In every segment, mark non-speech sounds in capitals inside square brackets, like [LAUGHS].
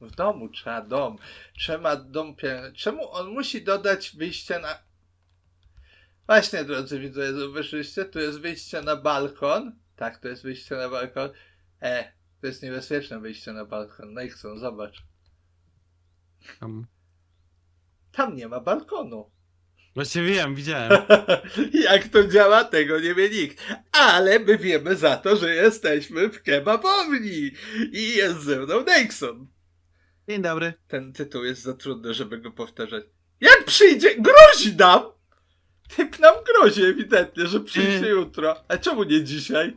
W domu trzeba dom. Trzeba dom. Czemu on musi dodać wyjście na. Właśnie, drodzy widzowie, zobaczyliście, tu jest wyjście na balkon. Tak, to jest wyjście na balkon. E, to jest niebezpieczne wyjście na balkon. Nexon, zobacz. Tam. Tam nie ma balkonu. Właśnie wiem, widziałem. [LAUGHS] Jak to działa, tego nie wie nikt. Ale my wiemy za to, że jesteśmy w kebabowni. I jest ze mną Nexon. Dzień dobry. Ten tytuł jest za trudny, żeby go powtarzać. Jak przyjdzie? Grozi nam! Typ nam grozi ewidentnie, że przyjdzie Mm. jutro. A czemu nie dzisiaj?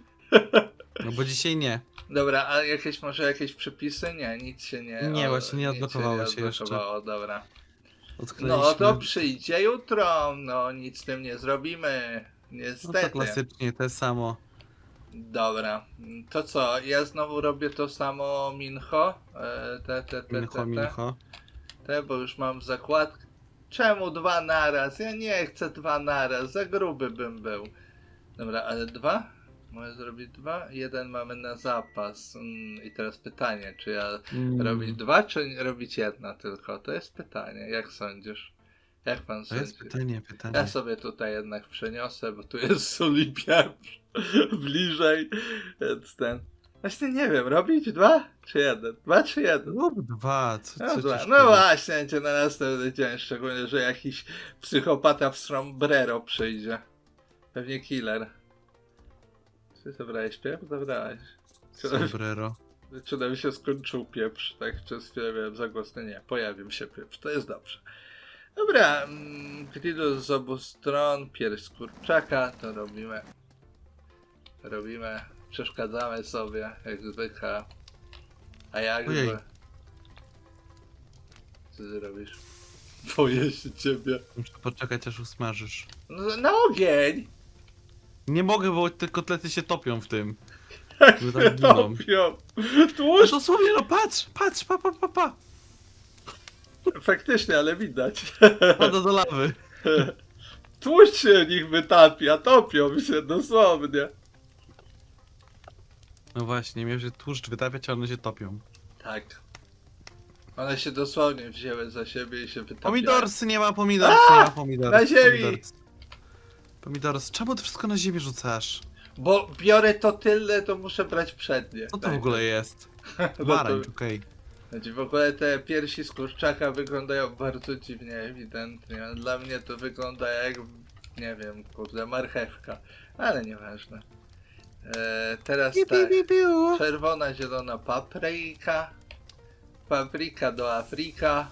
No bo dzisiaj nie. Dobra, a jakieś może jakieś przepisy? Nie, nic się nie... Nie, właśnie nie nic odblokowało się jeszcze. odblokowało, dobra. Odkryliśmy. No to przyjdzie jutro, no nic z tym nie zrobimy. No Niestety. to klasycznie, te samo. Dobra, to co? Ja znowu robię to samo Mincho. E, te, te, te, Mincho, te, mincho. te, bo już mam zakładkę. Czemu dwa naraz? Ja nie chcę dwa naraz, za gruby bym był. Dobra, ale dwa? Mogę zrobić dwa? Jeden mamy na zapas. Mm, I teraz pytanie, czy ja Mm. robić dwa, czy robić jedna tylko? To jest pytanie, jak sądzisz? Jak pan To sądzi? jest pytanie, pytanie. Ja sobie tutaj jednak przeniosę, bo tu jest [LAUGHS] pieprz [LAUGHS] bliżej, więc ten... Właśnie nie wiem, robić dwa czy jeden? Dwa czy jeden? Lub dwa, co, No, co dwa. ci no właśnie, będzie na następny dzień, szczególnie, że jakiś psychopata w sombrero przyjdzie. Pewnie killer. Czy zabrałeś pieprz? Zabrałeś. Sombrero. [LAUGHS] czy nam się skończył pieprz? Tak, chwilę miałem zagłosny. Nie, pojawił się pieprz, to jest dobrze. Dobra, mm, z obu stron, pierś z kurczaka, to robimy. Robimy, przeszkadzamy sobie, jak zwykle. A jakby... Ojej. Co ty robisz? Boję się ciebie. Muszę poczekać aż usmażysz. No, na ogień! Nie mogę, bo te kotlety się topią w tym. Jak tam się giną. topią! No Tłuszcz! dosłownie, no patrz, patrz, pa, pa, pa, pa. Faktycznie, ale widać. Pada do lawy. Tłuszcz się w nich wytapia, topią się dosłownie. No właśnie, miał się tłuszcz wytapiać, a one się topią. Tak. One się dosłownie wzięły za siebie i się wytapiają. Pomidorsy, nie ma pomidorsy, nie ma pomidorów. na ziemi! Pomidors. Pomidors, czemu ty wszystko na ziemię rzucasz? Bo biorę to tyle, to muszę brać przednie. Co to Tak. w ogóle jest? [LAUGHS] No to- Pomarańcz, okej. Znaczy w ogóle te piersi z kurczaka wyglądają bardzo dziwnie, ewidentnie. Dla mnie to wygląda jak, nie wiem, kurde, marchewka. Ale nieważne. E, teraz tak. Czerwona, zielona papryka. Papryka do Afryka.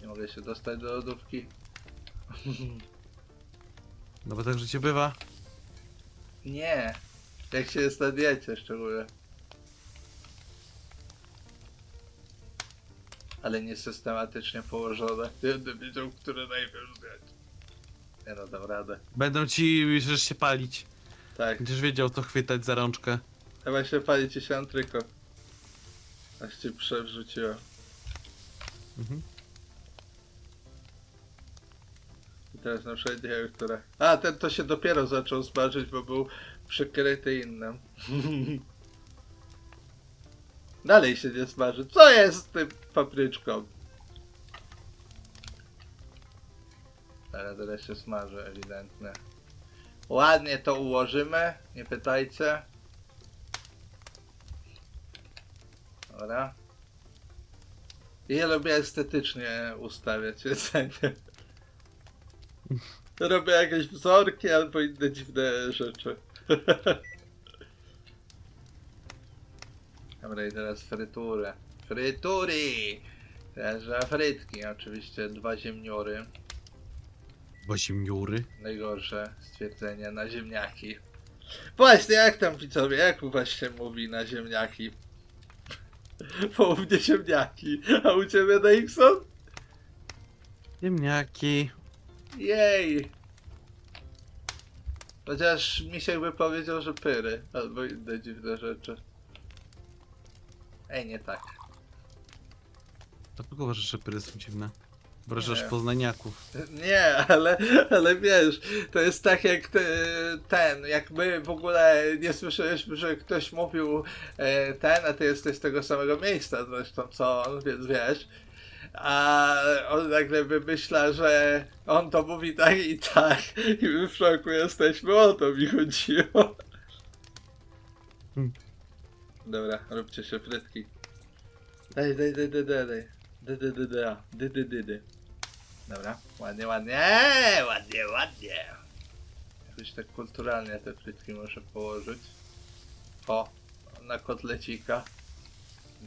Nie mogę się dostać do lodówki. [LAUGHS] No bo tak życie bywa. Nie. Jak się jest na diecie szczególnie. Ale nie systematycznie położone. Będę wiedział, które najpierw zjać. Nie no, dam radę. Będą ci żeś się palić. Tak. Będziesz wiedział co chwytać za rączkę. Chyba się pali ci się antryko. Aż ci przewrzuciłem. Mhm. I teraz na przykład nie wiem, które. A, ten to się dopiero zaczął smażyć, bo był przykryty innym. [LAUGHS] Dalej się nie smaży. Co jest z tym papryczką? Ale teraz się smaży, ewidentnie. Ładnie to ułożymy, nie pytajcie. Dobra. I Ja lubię estetycznie ustawiać [LAUGHS] jedzenie. Robię jakieś wzorki albo inne dziwne rzeczy. [LAUGHS] Dobra, i teraz. Frytury! Teraz że frytki, oczywiście dwa ziemniory. Bo zimniury. Najgorsze stwierdzenie na ziemniaki. Właśnie, jak tam widzowie, jak u was się mówi na ziemniaki? [LAUGHS] Bo u mnie ziemniaki, a u ciebie Nixon? Ziemniaki. Jej! Chociaż Misiek by powiedział, że pyry, albo inne dziwne rzeczy. Ej, nie tak. Dlaczego uważasz, że pyry są dziwne? Obrażasz Nie. poznaniaków. Nie, ale, ale wiesz, to jest tak jak te, ten, jak my w ogóle nie słyszeliśmy, że ktoś mówił e, ten, a ty jesteś z tego samego miejsca zresztą co on, więc wiesz. A on nagle wymyśla, że on to mówi tak i tak i my w szoku jesteśmy, o to mi chodziło. Hmm. Dobra, róbcie się frytki. Daj, daj, daj, daj, daj, daj. Dy, dy, dy, dy, dy, dy, dy, dy. Dobra, ładnie, ładnie, Eee, ładnie, ładnie. Jakoś tak kulturalnie te frytki muszę położyć. O, na kotlecika.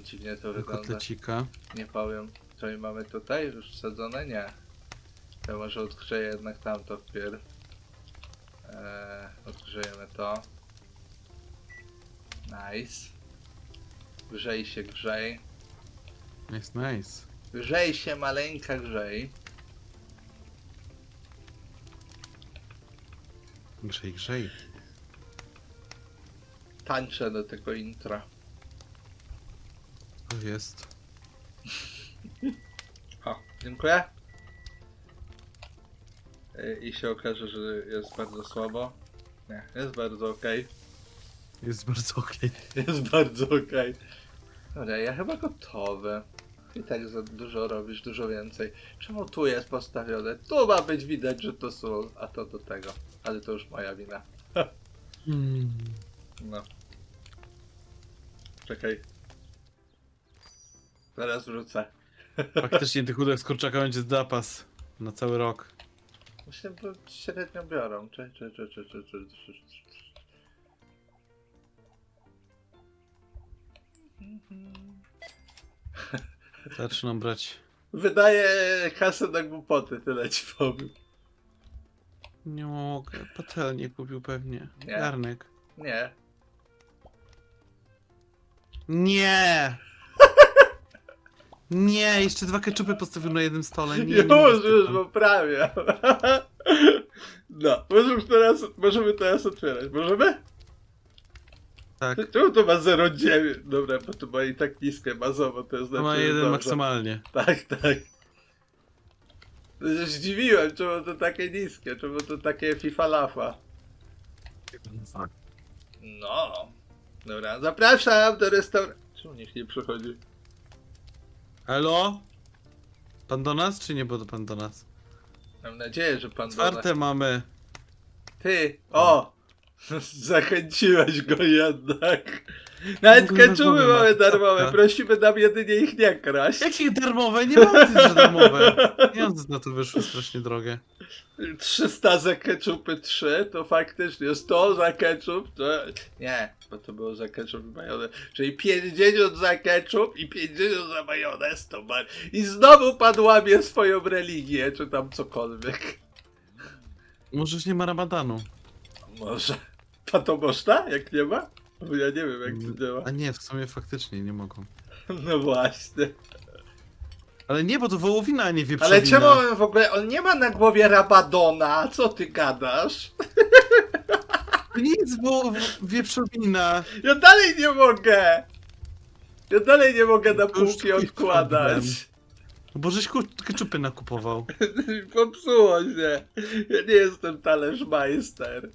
Dziwnie to wygląda. Kotlecika. Nie powiem. Co i mamy tutaj? Już wsadzone? Nie. To może odgrzeję jednak tamto wpierw. Eee, odgrzejemy to. Nice. Grzej się, grzej. Nice, nice. Grzej się, maleńka, grzej. Grzej, grzej. Tańczę do tego intra. To jest. [LAUGHS] O, dziękuję. Yy, I się okaże, że jest bardzo słabo. Nie, jest bardzo okej. Jest bardzo okej. [LAUGHS] Jest bardzo okej. Dobra, ja chyba gotowy. I tak za dużo robisz, dużo więcej. Czemu tu jest postawione? Tu ma być widać, że to sól, a to do tego. Ale to już moja wina. Hmm. No. Czekaj. Zaraz wrzucę. [LAUGHS] Faktycznie tych udek z kurczaka będzie zapas. Na cały rok. Myślę, bo średnio biorą. Czy, czy, czy, czy, czy, czy, czy, czy. Zaczynam brać. Wydaje kasę na głupoty, tyle ci powiem. Nie mogę. Patelnię kupił pewnie. Nie. Garnek. Nie. Nie! Nie, jeszcze dwa keczupy postawił na jednym stole. Nie, nie, już, mogę już, bo prawie. [LAUGHS] No, możemy teraz, możemy teraz otwierać. Możemy? Tak. [LAUGHS] Czemu to ma 0,9? Dobra, bo to ma i tak niskie bazowo, to jest ma znaczy, że jeden maksymalnie. Tak, tak. To się Zdziwiłem, czemu to takie niskie, czemu to takie FIFA lafa. No. Dobra, zapraszam do restauracji. Czemu nikt nie przychodzi? Halo? Pan do nas, czy nie bo pan do nas? Mam nadzieję, że pan do nas... mamy. Ty, o! [LAUGHS] Zachęciłeś go jednak. Nawet keczupy darmowe mamy darmowe, prosimy nam jedynie ich nie kraść. Jakich darmowe? Nie mam nic, że darmowe. Pieniądze na to wyszły strasznie drogie. 300 za keczupy 3, to faktycznie 100 za ketchup, to... Nie, bo to było za ketchup i majonez. Czyli 50 za ketchup i 50 za majonez to ma... I znowu pan łamie swoją religię, czy tam cokolwiek. Może już nie ma ramadanu. Może. A to można, jak nie ma? Bo ja nie wiem, jak to działa. A nie, w sumie faktycznie nie mogą. No właśnie. Ale nie, bo to wołowina, a nie wieprzowina. Ale czemu on w ogóle... On nie ma na głowie Rabadona, co ty gadasz? Wo- w- wieprzowina. Ja dalej nie mogę! Ja dalej nie mogę na To już półki twój odkładać. No Bo żeś ku- keczupy nakupował. [LAUGHS] Popsuło się. Ja nie jestem talerzmeister.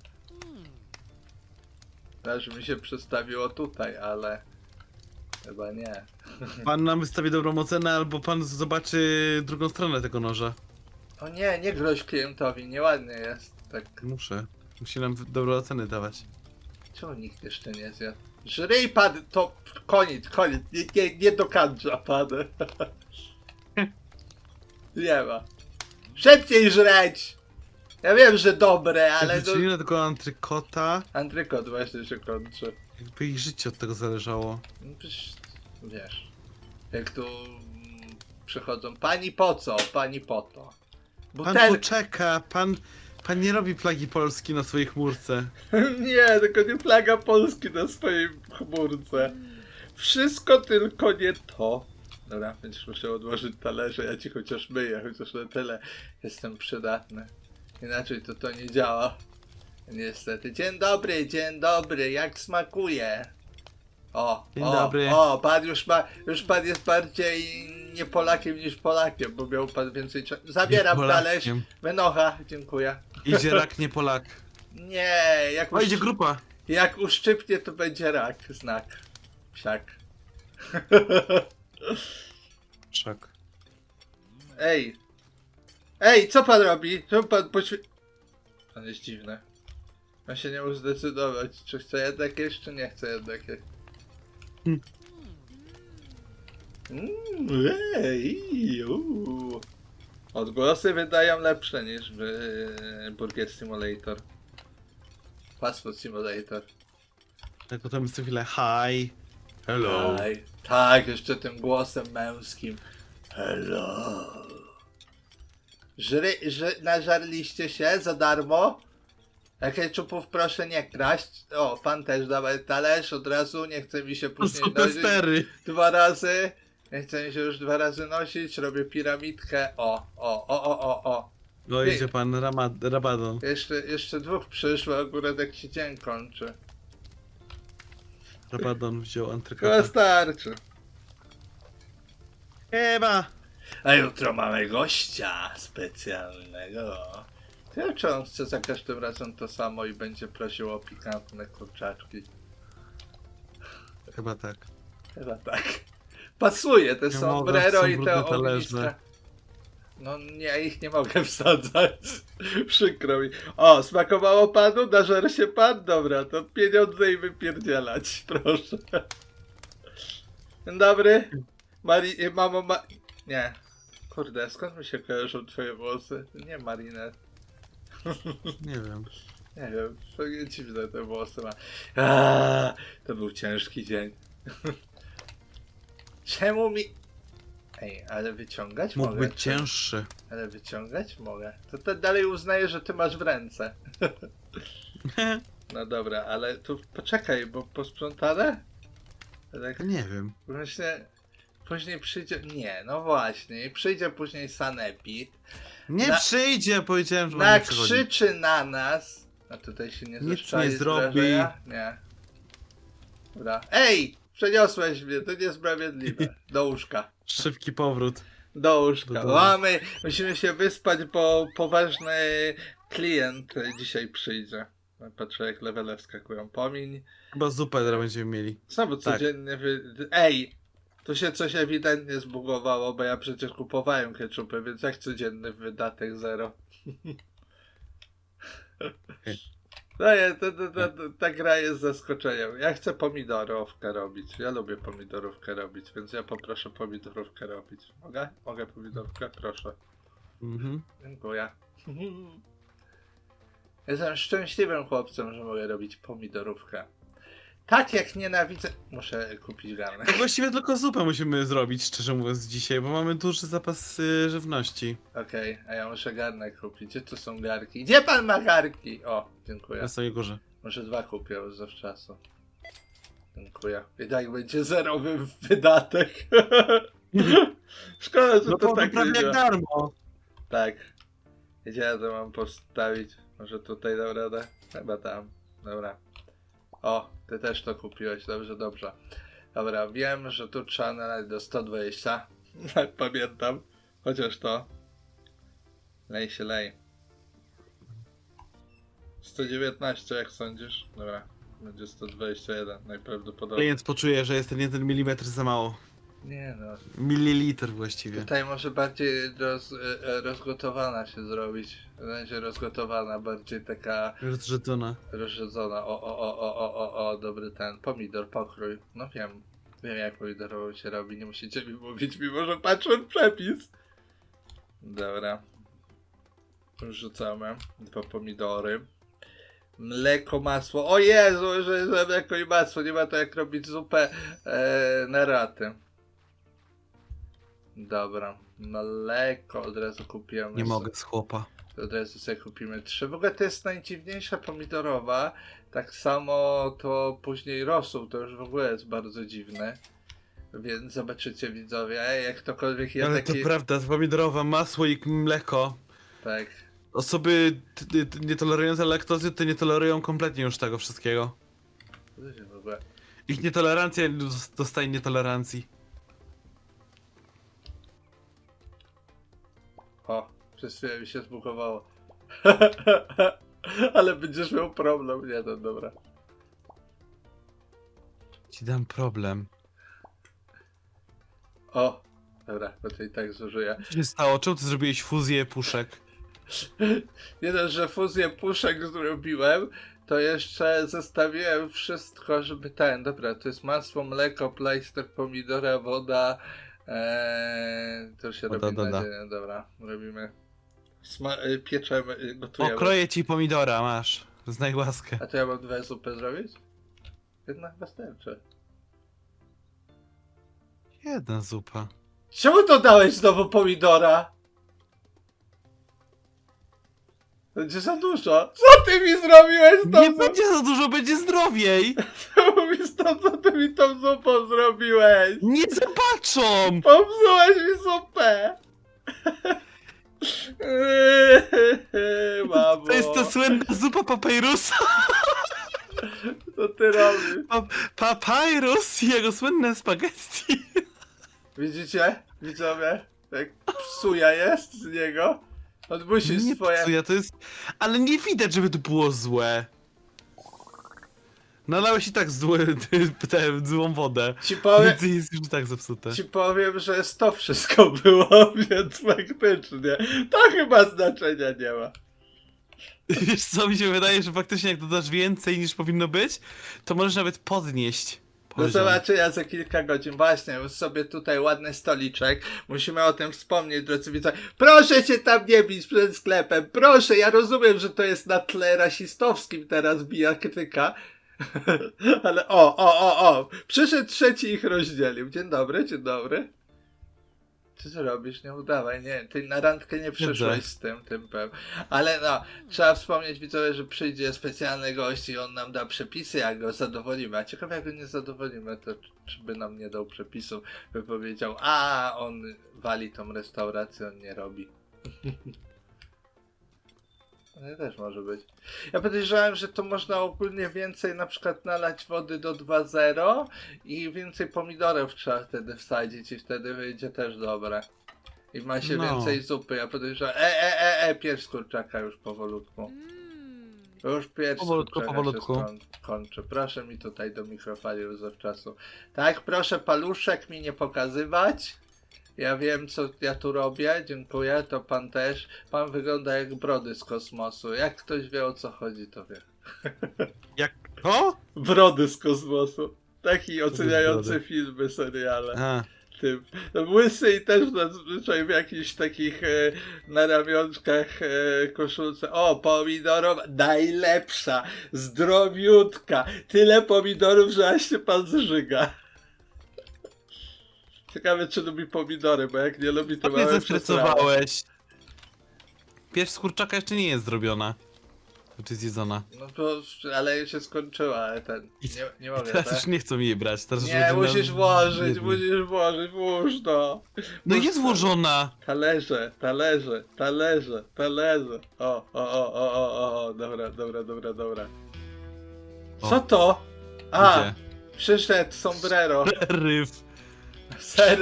Aż mi się przestawiło tutaj, ale... Chyba nie. [LAUGHS] Pan nam wystawi dobrą ocenę, albo pan zobaczy drugą stronę tego noża. O nie, nie groź klientowi, nieładnie jest. Tak, Muszę. Musi nam dobre oceny dawać. czemu nikt jeszcze nie zjadł? Żryj pan, to koniec, koniec, nie, nie, nie dokańcza pan. [LAUGHS] nie ma. Szybciej żreć! Ja wiem, że dobre, ale Ale to... Czyli tylko antrykota. Antrykot właśnie się kończy. Jakby ich życie od tego zależało. No przecież, wiesz, jak tu mm, przychodzą, pani po co, pani po to. Pan Butel... poczeka, pan... Pan nie robi plagi Polski na swojej chmurce. [LAUGHS] nie, tylko nie flaga Polski na swojej chmurce. Wszystko tylko nie to. Dobra, więc muszę odłożyć talerze, ja ci chociaż myję, chociaż na tyle jestem przydatny. Inaczej to to nie działa. Niestety. Dzień dobry, dzień dobry, jak smakuje? O, Dzień o, dobry. o, pan już ma, już pan jest bardziej nie Polakiem niż Polakiem, bo miał pan więcej czasu. Zabieram Polakiem. talerz. Wynocha, dziękuję. Idzie rak, nie Polak. Nie, jak, O, idzie uszczy- grupa. jak uszczypnie, to będzie rak, znak. Psiak. Szok. [LAUGHS] Ej! Ej, co pan robi? Czemu pan poświe... Pan jest dziwny. On się nie mógł zdecydować, czy chce jednak jeść, czy nie chce jednak jeść. Hmm. Mm, ej, uuu. Odgłosy wydają lepsze niż w e, Burger Simulator. Fast Food Simulator. Tak potem co chwilę, hi. Hello. Tak, jeszcze tym głosem męskim. Hello. Żry, że nażarliście się za darmo? Jakie czupów proszę nie kraść. O, pan też dawaj talerz od razu, nie chce mi się później nosić dwa razy. Nie chce mi się już dwa razy nosić, robię piramidkę. O, o, o, o, o, o. No idzie pan Rabadon. Jeszcze, jeszcze dwóch przyszło, akurat jak się dzień kończy. Rabadon wziął Chyba antrykotę. starczy. Chyba. A jutro mamy gościa specjalnego. Ciekawe, czy on chce za każdym razem to samo i będzie prosił o pikantne kurczaczki. Chyba tak. Chyba tak. Pasuje te Nie mogę, sombrero są i te brudne talerze. ogniska. No nie, ich nie mogę wsadzać. [LAUGHS] Przykro mi. O, smakowało panu? Nażer się pan? Dobra, to pieniądze i wypierdzielać, proszę. Dzień dobry. Mari... Mamo, ma... Nie. Kurde, skąd mi się kojarzą twoje włosy? Nie Marinette. Nie wiem. Nie wiem, to nie dziwne te włosy ma. Aaaa, to był ciężki dzień. [LAUGHS] Czemu mi... Ej, ale wyciągać Mógł mogę? być cięższy. Ale wyciągać mogę. To, to dalej uznaję, że ty masz w ręce. [LAUGHS] No dobra, ale tu poczekaj, bo posprzątane? Tak Nie wiem. właśnie... Później przyjdzie... Nie, no właśnie. Przyjdzie później Sanepid. Nie Na- przyjdzie, powiedziałem, że. Nakrzyczy na nas. A tutaj się nie Nic nie zrobi. Nie. Dobra. Ej! Przeniosłeś mnie, to niesprawiedliwe. Do łóżka. Szybki powrót. Do łóżka. Do. Mamy, musimy się wyspać, bo poważny klient dzisiaj przyjdzie. Patrzę jak levele wskakują. Pomiń. Chyba zupę teraz będziemy mieli. Znowu Tak. codziennie wy... Ej! Tu się coś ewidentnie zbugowało, bo ja przecież kupowałem ketchupy, więc jak codzienny wydatek zero. No to, to, ta gra jest zaskoczeniem. Ja chcę pomidorówkę robić. Ja lubię pomidorówkę robić, więc ja poproszę pomidorówkę robić. Mogę? Mogę pomidorówkę? Proszę. Mhm. Dziękuję. Jestem szczęśliwym chłopcem, że mogę robić pomidorówkę. Tak jak nienawidzę... Muszę kupić garnek. Tak właściwie tylko zupę musimy zrobić, szczerze mówiąc, dzisiaj, bo mamy duży zapas y, żywności. Okej, a ja muszę garnek kupić. Gdzie tu są garki? Gdzie pan ma garki? O, dziękuję. Na samej górze. Może dwa kupię już zawczasu. Dziękuję. I tak będzie zerowy wydatek. [LAUGHS] Szkoda, że No to to tak prawie jak darmo. Tak. Gdzie ja to mam postawić? Może tutaj dam radę? Chyba tam. Dobra. O, ty też to kupiłeś, dobrze, dobrze. Dobra, wiem, że tu trzeba nalać do 120. [LAUGHS] Tak pamiętam. Chociaż to. Lej się lej. 119 jak sądzisz? Dobra. Będzie 121 najprawdopodobniej. Klient poczuje, że jest ten jeden milimetr za mało. Nie no. Mililitr właściwie. Tutaj może bardziej roz, e, e, rozgotowana się zrobić. Będzie rozgotowana, bardziej taka Rozrzedzona. rozrzedzona. O, o, o, o, o, o, o, dobry ten. Pomidor, pokrój. No wiem. Wiem jak pomidorową się robi, nie musicie mi mówić, mimo że patrzę przepis. Dobra. Rzucamy dwa pomidory. Mleko, masło. O Jezu, że jest mleko i masło. Nie ma to jak robić zupę e, na raty. Dobra. Mleko od razu kupiłem. Nie mogę z chłopa. Od razu sobie kupimy trzy. W ogóle to jest najdziwniejsza pomidorowa. Tak samo to później rosół, to już w ogóle jest bardzo dziwne. Więc zobaczycie widzowie, jak ktokolwiek je Ale taki... to prawda, pomidorowa, masło i mleko. Tak. Osoby nietolerujące laktozy, to nie tolerują kompletnie już tego wszystkiego. W ogóle... Ich nietolerancja dos- dostaje nietolerancji. O, przez chwilę mi się zbugowało. [LAUGHS] Ale będziesz miał problem. Nie, no dobra. Ci dam problem. O, dobra, bo to i tak zużyję. Co się stało? Czemu ty zrobiłeś fuzję puszek? [LAUGHS] Nie dość, że fuzję puszek zrobiłem, to jeszcze zestawiłem wszystko, żeby ten, dobra, to jest masło, mleko, plejster, pomidora, woda, eee, to się robi dzień, dobra, robimy, Sma- y, pieczemy, O, gotujemy. kroję ci pomidora, masz. Znaj łaskę. A to ja mam dwie zupy zrobić? Jedna wystarczy. Jedna zupa. Czemu dodałeś znowu pomidora? Będzie za dużo. Co ty mi zrobiłeś tą Nie będzie za dużo, będzie zdrowiej! Czemu mi stąd, co ty mi tą zupą zrobiłeś? Nie zobaczą! Popsułeś mi zupę! [LAUGHS] Mamo, To jest ta słynna zupa papyrusa. [LAUGHS] co ty robisz? Papyrus i jego słynne spaghetti. Widzicie? Widzowie? Jak psuja jest z niego? On musi Nie swoje... psuję, to jest... Ale nie widać, żeby to było złe. Nalałeś i tak złe, [LAUGHS] tę złą wodę. Ci powiem, Więc jest już tak zepsute. ci powiem, że to wszystko było, [LAUGHS] więc faktycznie to chyba znaczenia nie ma. Wiesz co, mi się wydaje, że faktycznie jak dodasz więcej niż powinno być, to możesz nawet podnieść Do poziom. zobaczenia za kilka godzin. Właśnie, już sobie tutaj ładny stoliczek. Musimy o tym wspomnieć, drodzy widzowie. Proszę cię tam nie bić przed sklepem. Proszę, ja rozumiem, że to jest na tle rasistowskim teraz bija krytyka. [LAUGHS] Ale o, o, o, o. Przyszedł trzeci ich rozdzielił. Dzień dobry, dzień dobry. Co ty robisz? Nie udawaj, nie. Ty na randkę nie przyszłeś z tym typem. Ale no, trzeba wspomnieć widzowie, że przyjdzie specjalny gość i on nam da przepisy, jak go zadowolimy. A ciekawe jak go nie zadowolimy, to czy- czy by nam nie dał przepisów, by powiedział, a on wali tą restaurację, on nie robi. [LAUGHS] Ale też może być. Ja podejrzewałem, że to można ogólnie więcej na przykład nalać wody do 2.0 i więcej pomidorów trzeba wtedy wsadzić i wtedy wyjdzie też dobre. I ma się No. więcej zupy. Ja podejrzewam. E, e, e, e, pierś z kurczaka już powolutku. Mm. Już pierś z Powolutku, kurczaka powolutku. się skoń- kończy. Proszę mi tutaj do mikrofali zawczasu. Tak, proszę paluszek mi nie pokazywać. Ja wiem, co ja tu robię. Dziękuję. To pan też. Pan wygląda jak brody z kosmosu. Jak ktoś wie o co chodzi, to wie. [LAUGHS] Jak... O? Brody z kosmosu. Taki oceniający filmy, seriale. A, Tym. No, Łysy i też zazwyczaj w jakichś takich e, na ramionczkach e, koszulce. O, pomidorowa, najlepsza, zdrowiutka. Tyle pomidorów, że aż się pan zżyga. Ciekawe, czy lubi pomidory, bo jak nie lubi, to to mnie mamy przesrane. zestresowałeś. Pierś z kurczaka jeszcze nie jest zrobiona. Czy zjedzona. No to, ale już się skończyła, ale ten, I- nie, nie mogę, teraz tak? już nie chcą jej brać. Teraz już Nie, musisz włożyć, Biedny. musisz włożyć, włóż to. No Włóż jest to. włożona. Talerze, talerze, talerze, talerze. O, o, o, o, o, o, o, dobra, dobra, dobra, dobra. O. Co to? A, Gdzie? przyszedł sombrero. [LAUGHS] Ryf. Ser,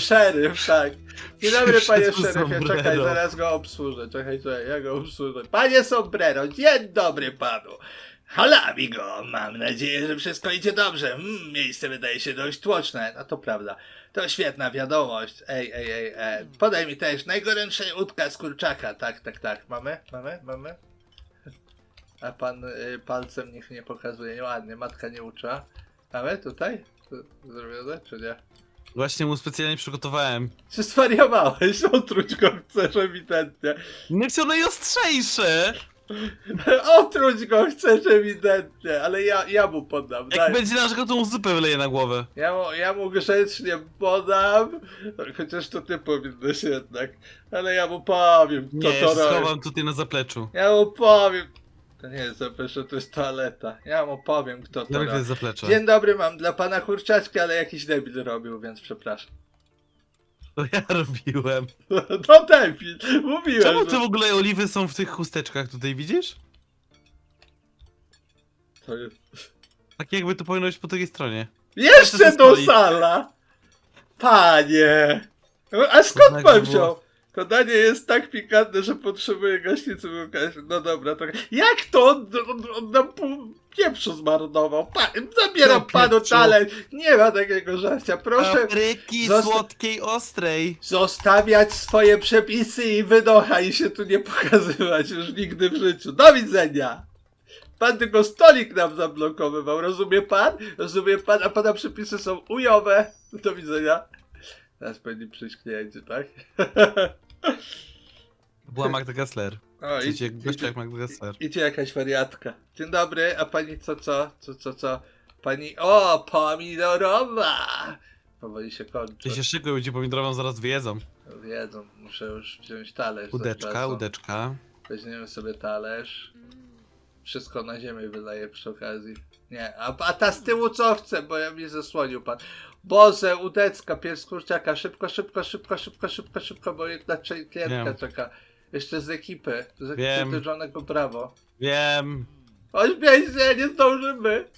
szeryf, tak. Dzień dobry, panie Przyszedł szeryfie, czekaj, zaraz go obsłużę. Czekaj, czekaj, ja go obsłużę. Panie sombrero, dzień dobry panu. Hala, amigo, mam nadzieję, że wszystko idzie dobrze. Mm, miejsce wydaje się dość tłoczne. No to prawda. To świetna wiadomość. Ej, ej, ej, ej. Podaj mi też najgorętszej łódka z kurczaka. Tak, tak, tak. Mamy? Mamy? Mamy? A pan y, palcem niech nie pokazuje. Nieładnie, matka nie ucza. Mamy tutaj? To Zrobione, czy nie? Właśnie mu specjalnie przygotowałem. Czy zwariowałeś? Otruć go chcesz ewidentnie. Nie chcę najostrzejsze! [LAUGHS] Otruć go chcesz ewidentnie, ale ja, ja mu podam. Jak Daj. będzie narzekał, to mu zupę wyleje na głowę. Ja, mu, ja mu grzecznie podam, chociaż to ty powinieneś jednak, ale ja mu powiem, Nie, to robi. schowam tutaj na zapleczu. Ja mu powiem. To nie jest zaplecze, to jest toaleta. Ja mu powiem, kto to to robi. jest zaplecze. Dzień dobry, mam dla pana kurczaczki, ale jakiś debil robił, więc przepraszam. To ja [LAUGHS] robiłem. [LAUGHS] To debil, mówiłem, Czemu że... te w ogóle oliwy są w tych chusteczkach tutaj, widzisz? To jest... Tak jakby to powinno być po drugiej stronie. Jeszcze to do stoi. sala! Panie! A skąd Znak pan było- wziął? To danie jest tak pikantne, że potrzebuje gaśnicy Łukasz. No dobra, to... Jak to? On, on, on nam pół pieprzu zmarnował. Pa, zabieram panu pieprzu. talerz. Nie ma takiego żarcia. Proszę Papryki zosta- słodkiej, ostrej. zostawiać swoje przepisy i wynocha i się tu nie pokazywać już nigdy w życiu. Do widzenia! Pan tylko stolik nam zablokowywał, rozumie pan? Rozumie pan, a pana przepisy są ujowe. Do widzenia. Teraz powinni przyjść klienci, tak? [LAUGHS] Była Magda Gessler. O, Wiecie, i- gościa jak Magda Gessler. Idzie jakaś wariatka. Dzień dobry, a pani co, co, co, co, co? Pani, o, pomidorowa! Powoli się kończy. Czy się szykują, ludzie pomidorową zaraz wyjedzą. Wiedzą, muszę już wziąć talerz. Udeczka, zapraszam. udeczka. Weźmiemy sobie talerz. Wszystko na ziemię wydaje przy okazji. Nie, a, a ta z tyłu co chce, bo ja mi zasłonił pan. Boże, udecka, pies kurczaka, szybko, szybko, szybko, szybko, szybko, szybko, bo jedna klientka Wiem. czeka. Jeszcze z ekipy, z ekipy Wiem. Tyrzonego Brawo. Wiem. Ośmiej się, nie zdążymy!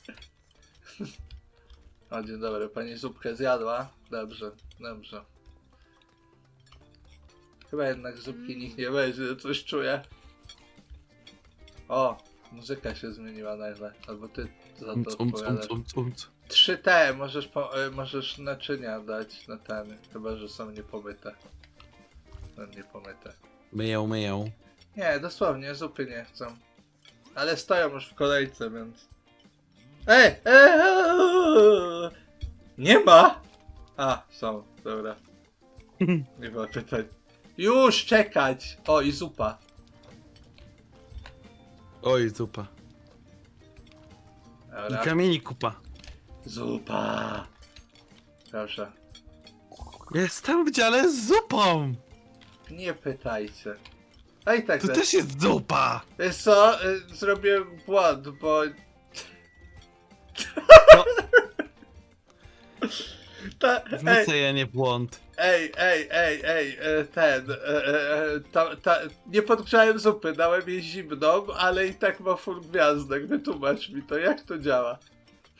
O, dzień dobry, pani zupkę zjadła? Dobrze, dobrze. Chyba jednak zupki nikt nie weźmie, coś czuję. O, muzyka się zmieniła nagle, albo ty za to Umc, umc, umc, odpowiadasz. umc, umc. 3T, możesz, po, y, możesz naczynia dać na ten, chyba że są niepomyte. No, niepomyte. Myję, myję. Nie, dosłownie, zupy nie chcą. Ale stoją już w kolejce, więc... Ej! Ej! Nie ma! A, są, dobra. Nie ma pytań. Już czekać! O, i zupa. Oj, zupa. I Dobra. kamieni kupa. Zupa! Proszę. Jestem w dziale z zupą! Nie pytajcie. A i tak za- też jest zupa! Wiesz co? Y, Zrobiłem błąd, bo... No. Ta, ej, Wmycenie błąd. ej, ej, ej, ej, e, ten, e, e, e, ta, ta, nie podgrzałem zupy, dałem jej zimną, ale i tak ma full gwiazdek, wytłumacz mi to, jak to działa?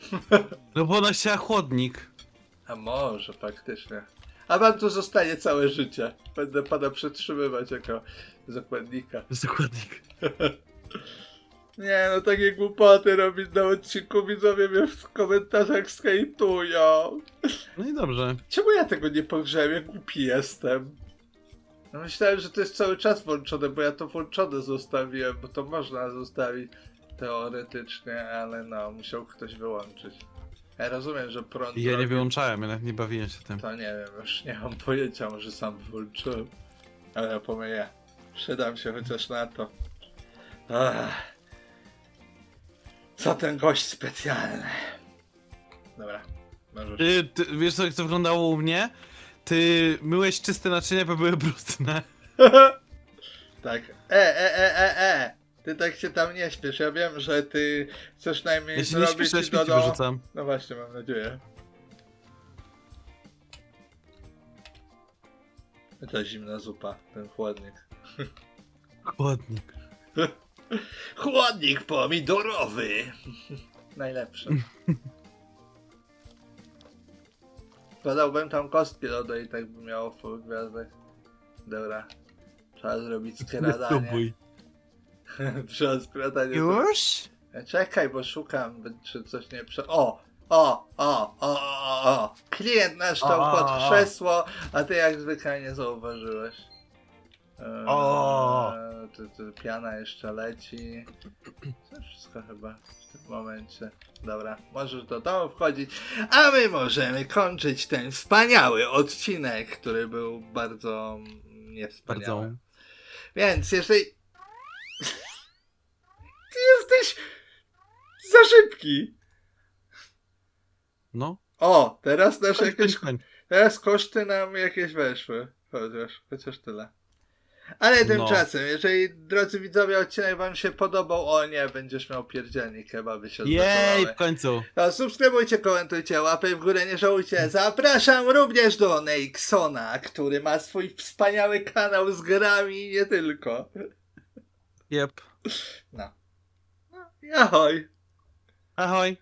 [LAUGHS] No bo ona chciała chłodnik. A może, faktycznie. A pan tu zostanie całe życie. Będę pana przetrzymywać jako zakładnika. Zakładnik. [LAUGHS] Nie no, takie głupoty robić na odcinku, widzowie mnie w komentarzach skejtują. No i dobrze. Czemu ja tego nie pogrzebie? Głupi jestem. No myślałem, że to jest cały czas włączone, bo ja to włączone zostawiłem, bo to można zostawić teoretycznie, ale no, musiał ktoś wyłączyć. Ja rozumiem, że prąd... Ja nie robi- wyłączałem, nawet nie bawiłem się tym. To nie wiem, już nie mam pojęcia, może sam wyłączyłem. Ale pomyję. Przydam się chociaż na to. Ach. Co ten gość specjalny? Dobra, możesz. Ty, ty, wiesz co, jak to wyglądało u mnie? Ty myłeś czyste naczynia, bo były brudne. [LAUGHS] tak. E, e, e, e, e! Ty tak się tam nie śpiesz. Ja wiem, że ty chcesz najmniej się nie zrobić śpieszę, ja i śmieci do... wyrzucam. No właśnie, mam nadzieję. Ta zimna zupa, ten chłodnik. Chłodnik. [LAUGHS] Chłodnik pomidorowy! [LAUGHS] Najlepszy. [LAUGHS] Podałbym tam kostki lodu i tak by miało full gwiazdek. Dobra. Trzeba zrobić skradanie. Próbuj. [LAUGHS] Skradanie. Już? Czekaj, bo szukam, czy coś nie prze... O! O! O! O! O! o. Klient nasz tam O, pod krzesło, a ty jak zwykle nie zauważyłeś. Eee, O. tu, tu piana jeszcze leci. To wszystko chyba w tym momencie. Dobra, możesz do domu wchodzić, a my możemy kończyć ten wspaniały odcinek, który był bardzo mm. Bardzo. Więc jeżeli. Jesteś za szybki. No. O, teraz nasze Koń, jakieś. koń, koń. Teraz koszty nam jakieś weszły. Chociaż, chociaż tyle. Ale No. tymczasem, jeżeli drodzy widzowie odcinek wam się podobał, o nie, będziesz miał pierdzielnik, chyba by się Jej, w końcu. To subskrybujcie, komentujcie, łapy w górę, nie żałujcie. Zapraszam również do Nexona, który ma swój wspaniały kanał z grami i nie tylko. Jep. No. No i ahoj. Ahoj.